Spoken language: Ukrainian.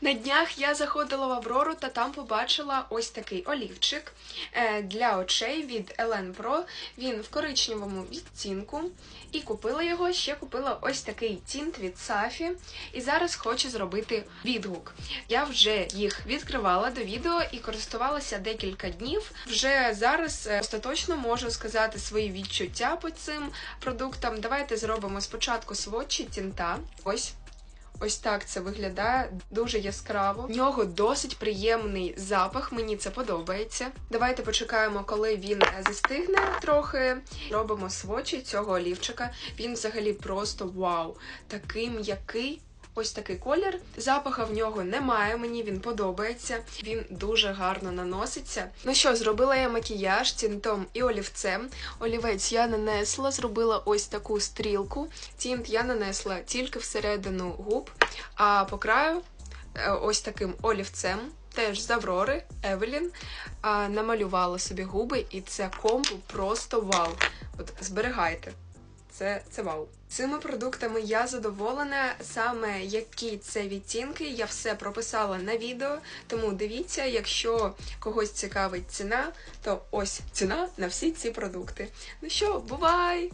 На днях я заходила в Аврору та там побачила ось такий олівчик е, для очей від Elen Pro. Він в коричневому відтінку. І купила його, ще купила ось такий тінт від Сафі. І зараз хочу зробити відгук. Я вже їх відкривала до відео і користувалася декілька днів. Вже зараз е, остаточно можу сказати свої відчуття по цим продуктам. Давайте зробимо спочатку сводчі тінта. Ось. Ось так це виглядає дуже яскраво. В нього досить приємний запах, мені це подобається. Давайте почекаємо, коли він е, застигне трохи. Робимо свочі цього олівчика. Він взагалі просто вау! Такий м'який. Ось такий колір. Запаха в нього немає, мені він подобається. Він дуже гарно наноситься. Ну що, зробила я макіяж тінтом і олівцем. Олівець я нанесла, зробила ось таку стрілку. Тінт я нанесла тільки всередину губ, а по краю е, ось таким олівцем. Теж з Аврори, Евелін, намалювала собі губи, і це комбо просто вау. От зберігайте. Це, це вау. Цими продуктами я задоволена. Саме які це відтінки, я все прописала на відео. Тому дивіться, якщо когось цікавить ціна, то ось ціна на всі ці продукти. Ну що, бувай!